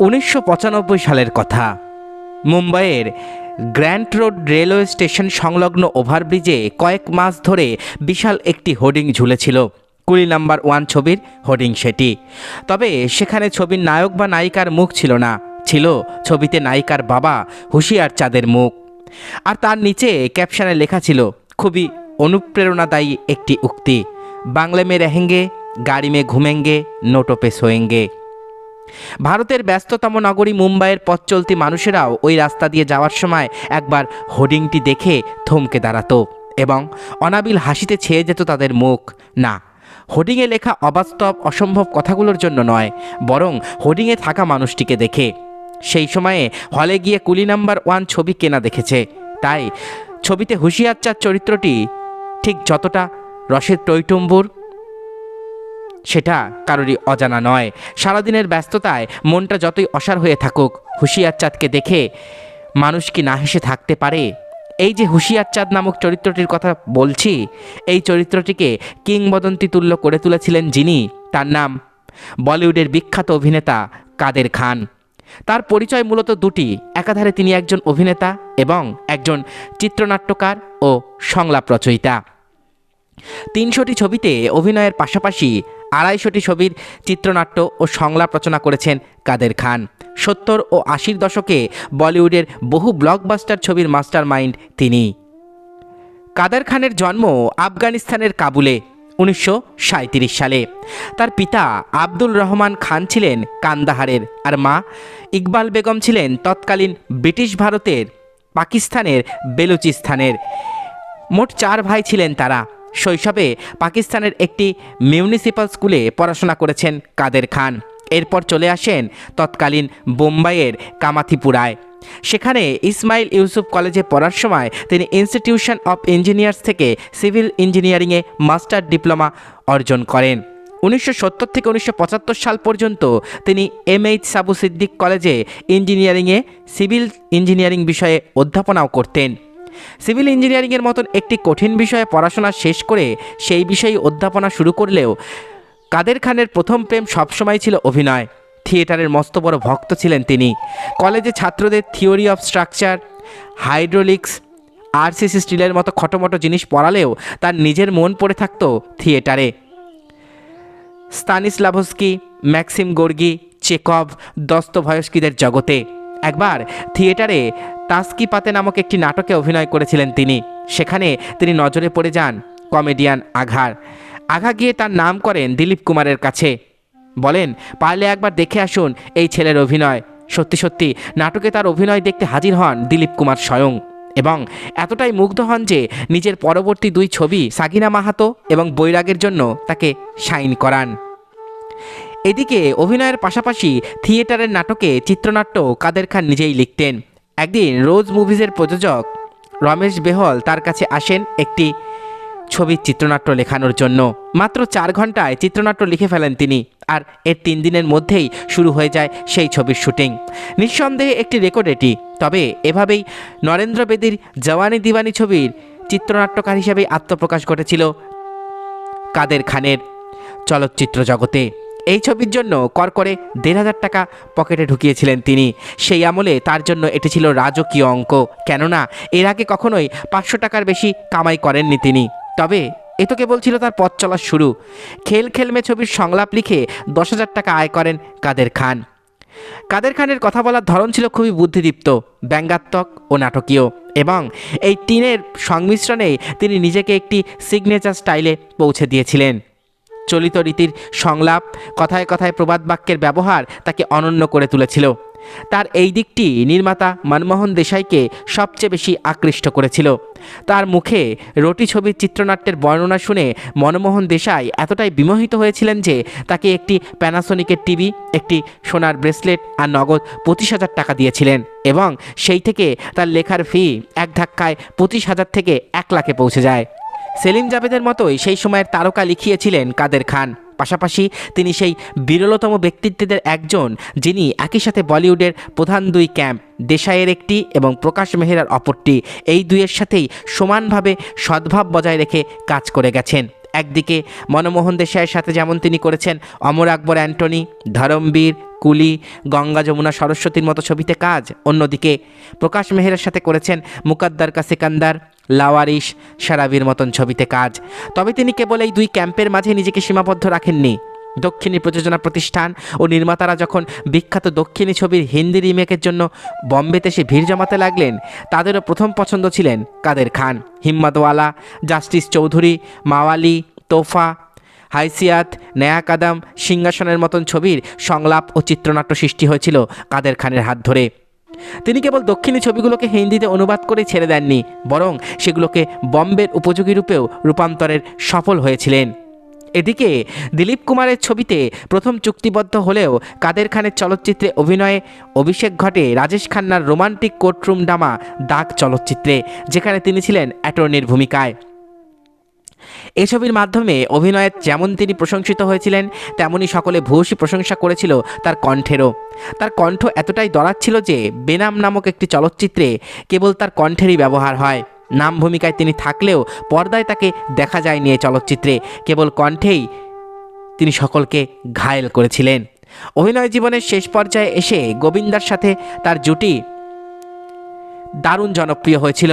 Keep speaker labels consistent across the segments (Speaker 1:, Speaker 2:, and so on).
Speaker 1: উনিশশো পঁচানব্বই সালের কথা। মুম্বাইয়ের গ্র্যান্ড রোড রেলওয়ে স্টেশন সংলগ্ন ওভারব্রিজে কয়েক মাস ধরে বিশাল একটি হোর্ডিং ঝুলেছিল। কুড়ি নাম্বার ওয়ান ছবির হোর্ডিং সেটি। তবে সেখানে ছবির নায়ক বা নায়িকার মুখ ছিল না। ছিল ছবিতে নায়িকার বাবা হুঁশিয়ার চাঁদের মুখ। আর তার নিচে ক্যাপশনে লেখা ছিল, খুবই অনুপ্রেরণাদায়ী একটি উক্তি। বাংলা মে রেহেঙ্গে, গাড়ি মে ঘুমেঙ্গে নোটো পে সোয়েঙ্গে। ভারতের ব্যস্ততম নগরী মুম্বাইয়ের পথ চলতি মানুষেরাও ওই রাস্তা দিয়ে যাওয়ার সময় একবার হোর্ডিংটি দেখে থমকে দাঁড়াতো এবং অনাবিল হাসিতে ছেয়ে যেত তাদের মুখ। না, হোর্ডিংয়ে লেখা অবাস্তব, অসম্ভব কথাগুলোর জন্য নয়, বরং হোর্ডিংয়ে থাকা মানুষটিকে দেখে। সেই সময়ে হলে গিয়ে কুলি নাম্বার ওয়ান ছবি কেনা দেখেছে। তাই ছবিতে হুঁশিয়ার চার চরিত্রটি ঠিক যতটা রসের টৈটম্বুর সেটা কারোরই অজানা নয়। সারাদিনের ব্যস্ততায় মনটা যতই অসার হয়ে থাকুক, হুঁশিয়ার চাঁদকে দেখে মানুষ কি না হেসে থাকতে পারে? এই যে হুঁশিয়ার চাঁদ নামক চরিত্রটির কথা বলছি, এই চরিত্রটিকে কিংবদন্তি তুল্য করে তুলেছিলেন যিনি, তার নাম বলিউডের বিখ্যাত অভিনেতা কাদের খান। তার পরিচয় মূলত দুটি, একাধারে তিনি একজন অভিনেতা এবং একজন চিত্রনাট্যকার ও সংলাপ রচয়িতা। তিনশোটি ছবিতে অভিনয়ের পাশাপাশি আড়াইশোটি ছবির চিত্রনাট্য ও সংলাপ রচনা করেছেন কাদের খান। সত্তর ও আশির দশকে বলিউডের বহু ব্লকবাস্টার ছবির মাস্টার মাইন্ড তিনি। কাদের খানের জন্ম আফগানিস্তানের কাবুলে উনিশশো সাঁইত্রিশ সালে। তার পিতা আব্দুল রহমান খান ছিলেন কান্দাহারের আর মা ইকবাল বেগম ছিলেন তৎকালীন ব্রিটিশ ভারতের পাকিস্তানের বেলুচিস্তানের। মোট চার ভাই ছিলেন তারা। শৈশবে পাকিস্তানের একটি মিউনিসিপ্যাল স্কুলে পড়াশোনা করেছেন কাদের খান। এরপর চলে আসেন তৎকালীন বোম্বাইয়ের কামাথিপুরায়। সেখানে ইসমাইল ইউসুফ কলেজে পড়ার সময় তিনি ইনস্টিটিউশন অফ ইঞ্জিনিয়ার্স থেকে সিভিল ইঞ্জিনিয়ারিংয়ে মাস্টার ডিপ্লোমা অর্জন করেন। উনিশশো সত্তর থেকে উনিশশো পঁচাত্তর সাল পর্যন্ত তিনি এমএইচ সাবু সিদ্দিক কলেজে ইঞ্জিনিয়ারিংয়ে সিভিল ইঞ্জিনিয়ারিং বিষয়ে অধ্যাপনাও করতেন। সিভিল ইঞ্জিনিয়ারিংয়ের মতন একটি কঠিন বিষয়ে পড়াশোনা শেষ করে সেই বিষয়ে অধ্যাপনা শুরু করলেও কাদের খানের প্রথম প্রেম সবসময় ছিল অভিনয়। থিয়েটারের মস্ত বড় ভক্ত ছিলেন তিনি। কলেজে ছাত্রদের theory of structure, hydraulics, RCC স্টিলের মতো খটোমটো জিনিস পড়ালেও তার নিজের মন পড়ে থাকতো থিয়েটারে। স্তানিসলাভস্কি, ম্যাক্সিম গোর্গি চেকভ দস্তভয়স্কিদের জগতে। একবার থিয়েটারে তাস্কি পাতে নামক একটি নাটকে অভিনয় করেছিলেন তিনি। সেখানে তিনি নজরে পড়ে যান কমেডিয়ান আঘার। আঘা গিয়ে তার নাম করেন দিলীপ কুমারের কাছে। বলেন, পারলে একবার দেখে আসুন এই ছেলের অভিনয়। সত্যি সত্যি, নাটকে তার অভিনয় দেখতে হাজির হন দিলীপ কুমার স্বয়ং। এবং এতটাই মুগ্ধ হন যে নিজের পরবর্তী দুই ছবি সাগিনা মাহাতো এবং বৈরাগের জন্য তাকে সাইন করান। এদিকে অভিনয়ের পাশাপাশি থিয়েটারের নাটকে চিত্রনাট্য কাদের খান নিজেই লিখতেন। একদিন রোজ মুভিজের প্রযোজক রমেশ বেহল তার কাছে আসেন একটি ছবির চিত্রনাট্য লেখানোর জন্য। মাত্র চার ঘন্টায় চিত্রনাট্য লিখে ফেলেন তিনি আর এর তিন দিনের মধ্যেই শুরু হয়ে যায় সেই ছবির শুটিং। নিঃসন্দেহে একটি রেকর্ড এটি। তবে এভাবেই নরেন্দ্র বেদীর জওয়ানি দিওয়ানি ছবির চিত্রনাট্যকার হিসেবেই আত্মপ্রকাশ ঘটেছিল কাদের খানের চলচ্চিত্র জগতে। এই ছবির জন্য কর করে দেড় হাজার টাকা পকেটে ঢুকিয়েছিলেন তিনি। সেই আমলে তার জন্য এটি ছিল রাজকীয় অঙ্ক। কেননা, এর আগে কখনোই পাঁচশো টাকার বেশি কামাই করেননি তিনি। তবে, এ তো কেবল ছিল তার পথ চলার শুরু। খেল খেলমে ছবির সংলাপ লিখে দশ হাজার টাকা আয় করেন কাদের খান। কাদের খানের কথা বলার ধরন ছিল খুবই বুদ্ধিদীপ্ত, ব্যঙ্গাত্মক ও নাটকীয়। এবং এই তিনের সংমিশ্রণে তিনি নিজেকে একটি সিগনেচার স্টাইলে পৌঁছে দিয়েছিলেন। চলিত রীতির সংলাপ, কথায় কথায় প্রবাদ বাক্যের ব্যবহার তাকে অনন্য করে তুলেছিল। তার এই দিকটি নির্মাতা মনমোহন দেশাইকে সবচেয়ে বেশি আকৃষ্ট করেছিল। তার মুখে রটি ছবির চিত্রনাট্যের বর্ণনা শুনে মনমোহন দেশাই এতটাই বিমোহিত হয়েছিলেন যে তাকে একটি প্যানাসোনিকের টিভি, একটি সোনার ব্রেসলেট আর নগদ পঁচিশ হাজার টাকা দিয়েছিলেন এবং সেই থেকে তার লেখার ফি এক ধাক্কায় পঁচিশ হাজার থেকে এক লাখে পৌঁছে যায়। সেলিম জাভেদের মতোই সেই সময়ের তারকা লিখিয়েছিলেন কাদের খান। পাশাপাশি তিনি সেই বিরলতম ব্যক্তিত্বদের একজন, যিনি একই সাথে বলিউডের প্রধান দুই ক্যাম্প, দেশাইয়ের একটি এবং প্রকাশ মেহরার অপরটি, এই দুইয়ের সাথেই সমানভাবে সদ্ভাব বজায় রেখে কাজ করে গেছেন। একদিকে মনমোহন দেশাইয়ের সাথে যেমন তিনি করেছেন অমর আকবর অ্যান্টনি, ধরমবীর কুলি, গঙ্গা, যমুনা, সরস্বতীর মতো ছবিতে কাজ। অন্যদিকে প্রকাশ মেহেরের সাথে করেছেন মুকাদ্দার কা সিকান্দার, লাওয়ারিশ সারাবির মতন ছবিতে কাজ। তবে তিনি কেবল এই দুই ক্যাম্পের মাঝে নিজেকে সীমাবদ্ধ রাখেননি। দক্ষিণী প্রযোজনা প্রতিষ্ঠান ও নির্মাতারা যখন বিখ্যাত দক্ষিণী ছবির হিন্দি রিমেকের জন্য বম্বেতে এসে ভিড় জমাতে লাগলেন, তাদেরও প্রথম পছন্দ ছিলেন কাদের খান। হিম্মতওয়ালা, জাস্টিস চৌধুরী, মাওয়ালি, তোফা হাইসিয়াত নয়া কাদাম সিংহাসনের মতন ছবির সংলাপ ও চিত্রনাট্য সৃষ্টি হয়েছিল কাদের খানের হাত ধরে। তিনি কেবল দক্ষিণী ছবিগুলোকে হিন্দিতে অনুবাদ করে ছেড়ে দেননি, বরং সেগুলোকে বম্বের উপযোগী রূপেও রূপান্তরের সফল হয়েছিলেন। এদিকে দিলীপ কুমারের ছবিতে প্রথম চুক্তিবদ্ধ হলেও কাদের খানের চলচ্চিত্রে অভিনয়ে অভিষেক ঘটে রাজেশ খান্নার রোমান্টিক কোর্টরুম ডামা দাগ চলচ্চিত্রে, যেখানে তিনি ছিলেন অ্যাটর্নির ভূমিকায়। এ ছবির মাধ্যমে অভিনয়ে যেমন তিনি প্রশংসিত হয়েছিলেন, তেমনি সকলে ভূয়সী প্রশংসা করেছিল তার কণ্ঠেরও। তার কণ্ঠ এতটাই দরাচ্ছিল যে বেনাম নামক একটি চলচ্চিত্রে কেবল তার কণ্ঠেরই ব্যবহার হয়। নাম ভূমিকায় তিনি থাকলেও পর্দায় তাকে দেখা যায়নি এই চলচ্চিত্রে, কেবল কণ্ঠেই তিনি সকলকে ঘায়েল করেছিলেন। অভিনয় জীবনের শেষ পর্যায়ে এসে গোবিন্দার সাথে তার জুটি দারুণ জনপ্রিয় হয়েছিল।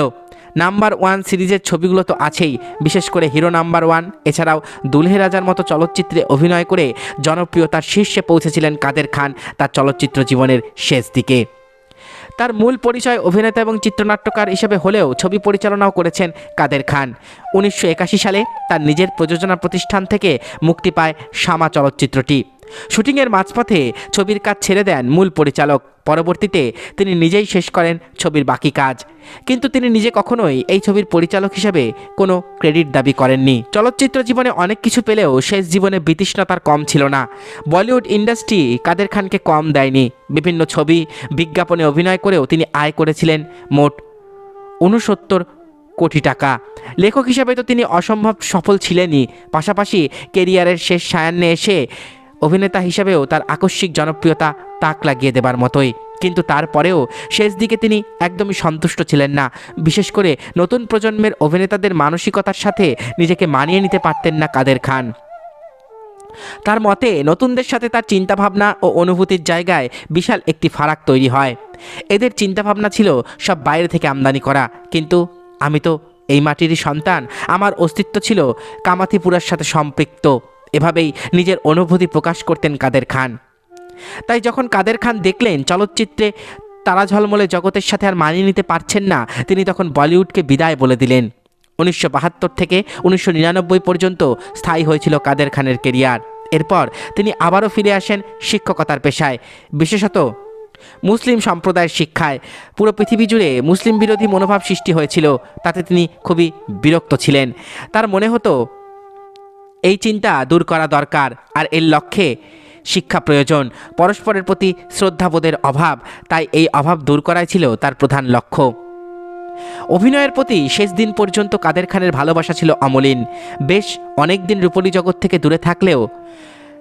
Speaker 1: নাম্বার ওয়ান সিরিজের ছবিগুলো তো আছেই, বিশেষ করে হিরো নাম্বার ওয়ান। এছাড়াও দুলহে রাজার মতো চলচ্চিত্রে অভিনয় করে জনপ্রিয়তার শীর্ষে পৌঁছেছিলেন কাদের খান তার চলচ্চিত্র জীবনের শেষ দিকে। তার মূল পরিচয় অভিনেতা এবং চিত্রনাট্যকার হিসেবে হলেও ছবি পরিচালনাও করেছেন কাদের খান। উনিশশো একাশি সালে তার নিজের প্রযোজনা প্রতিষ্ঠান থেকে মুক্তি পায় শামা চলচ্চিত্রটি। শুটিংয়ের মাঝপথে ছবির কাজ ছেড়ে দেন মূল পরিচালক। পরবর্তীতে তিনি নিজেই শেষ করেন ছবির বাকি কাজ। কিন্তু তিনি নিজে কখনোই এই ছবির পরিচালক হিসেবে কোনো ক্রেডিট দাবি করেননি। চলচ্চিত্র জীবনে অনেক কিছু পেলেও শেষ জীবনে বিতৃষ্ণতার কম ছিল না। বলিউড ইন্ডাস্ট্রি কাদের খানকে কম দেয়নি। বিভিন্ন ছবি, বিজ্ঞাপনে অভিনয় করেও তিনি আয় করেছিলেন মোট উনসত্তর কোটি টাকা। লেখক হিসাবে তো তিনি অসম্ভব সফল ছিলেনই। পাশাপাশি কেরিয়ারের শেষ সায়ান্নে এসে অভিনেতা হিসেবেও তার আকস্মিক জনপ্রিয়তা তাক লাগিয়ে দেবার মতোই। কিন্তু তারপরেও শেষ দিকে তিনি একদমই সন্তুষ্ট ছিলেন না। বিশেষ করে নতুন প্রজন্মের অভিনেতাদের মানসিকতার সাথে নিজেকে মানিয়ে নিতে পারতেন না কাদের খান। তার মতে, নতুনদের সাথে তার চিন্তাভাবনা ও অনুভূতির জায়গায় বিশাল একটি ফারাক তৈরি হয়। এদের চিন্তাভাবনা ছিল সব বাইরে থেকে আমদানি করা। কিন্তু আমি তো এই মাটিরই সন্তান। আমার অস্তিত্ব ছিল কামাথিপুরার সাথে সম্পৃক্ত। এভাবেই নিজের অনুভূতি প্রকাশ করতেন কাদের খান। তাই যখন কাদের খান দেখলেন চলচ্চিত্রে তারা ঝলমলে জগতের সাথে আর মানিয়ে নিতে পারছেন না, তিনি তখন বলিউডকে বিদায় বলে দিলেন। উনিশশো বাহাত্তর থেকে উনিশশো নিরানব্বই পর্যন্ত স্থায়ী হয়েছিল কাদের খানের কেরিয়ার। এরপর তিনি আবারও ফিরে আসেন শিক্ষকতার পেশায়, বিশেষত মুসলিম সম্প্রদায়ের শিক্ষায়। পুরো পৃথিবী জুড়ে মুসলিম বিরোধী মনোভাব সৃষ্টি হয়েছিল, তাতে তিনি খুবই বিরক্ত ছিলেন। তার মনে হতো এই চিন্তা দূর করা দরকার আর এর লক্ষ্যে শিক্ষা প্রয়োজন। পরস্পরের প্রতি শ্রদ্ধাবোধের অভাব, তাই এই অভাব দূর করাই ছিল তার প্রধান লক্ষ্য। অভিনয়ের প্রতি শেষ দিন পর্যন্ত কাদের খানের ভালোবাসা ছিল অমলিন। বেশ অনেক দিন রূপলী জগৎ থেকে দূরে থাকলেও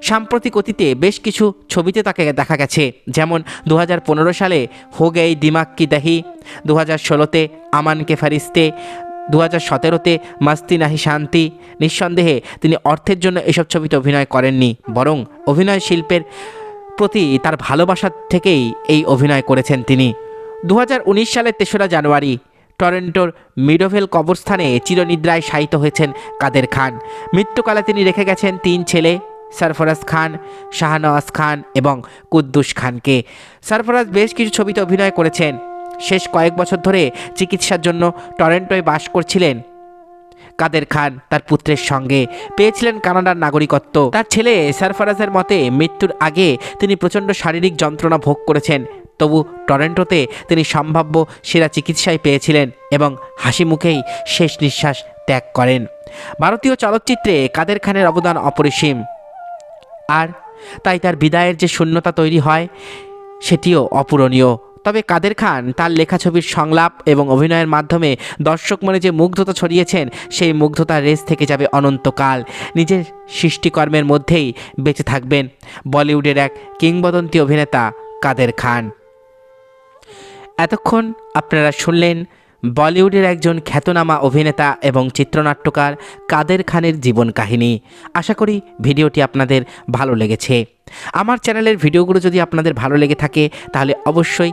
Speaker 1: সাম্প্রতিক অতীতে বেশ কিছু ছবিতে তাকে দেখা গেছে, যেমন দু হাজার পনেরো সালে হো গেই দিমাগ কি দাহি দু হাজার ষোলোতে আমানকে ফারিস্তে দু হাজার সতেরোতে মাস্তি নাহি শান্তি। নিঃসন্দেহে তিনি অর্থের জন্য এসব ছবিতে অভিনয় করেননি, বরং অভিনয় শিল্পের প্রতি তার ভালোবাসা থেকেই এই অভিনয় করেছেন তিনি। দু হাজার উনিশ সালের তেসরা জানুয়ারি টরেন্টোর মিডোভেল কবরস্থানে চিরনিদ্রায় শায়িত হয়েছেন কাদের খান। মৃত্যুকালে তিনি রেখে গেছেন তিন ছেলে, সরফরাজ খান, শাহনওয়াজ খান এবং কুদ্দুস খানকে। সরফরাজ বেশ কিছু ছবিতে অভিনয় করেছেন। শেষ কয়েক বছর ধরে চিকিৎসার জন্য টরেন্টোয় বাস করছিলেন। কাদের খান তার পুত্রের সঙ্গে পেয়েছিলেন কানাডার নাগরিকত্ব। তার ছেলে সারফারাজের মতে মৃত্যুর আগে তিনি প্রচণ্ড শারীরিক যন্ত্রণা ভোগ করেছেন। তবু টরেন্টোতে তিনি সম্ভাব্য সেরা চিকিৎসায় পেয়েছিলেন এবং হাসি মুখেই শেষ নিঃশ্বাস ত্যাগ করেন। ভারতীয় চলচ্চিত্রে কাদের খানের অবদান অপরিসীম। আর তাই তার বিদায়ের যে শূন্যতা তৈরি হয়, সেটিও অপূরণীয়। তবে কাদের খান তার লেখা ছবির সংলাপ এবং অভিনয়ের মাধ্যমে দর্শক মনে যে মুগ্ধতা ছড়িয়েছেন, সেই মুগ্ধতার রেস থেকে যাবে অনন্তকাল। নিজের সৃষ্টিকর্মের মধ্যেই বেঁচে থাকবেন বলিউডের এক কিংবদন্তি অভিনেতা কাদের খান। এতক্ষণ আপনারা শুনলেন বলিউডের একজন খ্যাতনামা অভিনেতা এবং চিত্রনাট্যকার কাদের খানের জীবন কাহিনী। আশা করি ভিডিওটি আপনাদের ভালো লেগেছে। আমার চ্যানেলের ভিডিওগুলো যদি আপনাদের ভালো লেগে থাকে, তাহলে অবশ্যই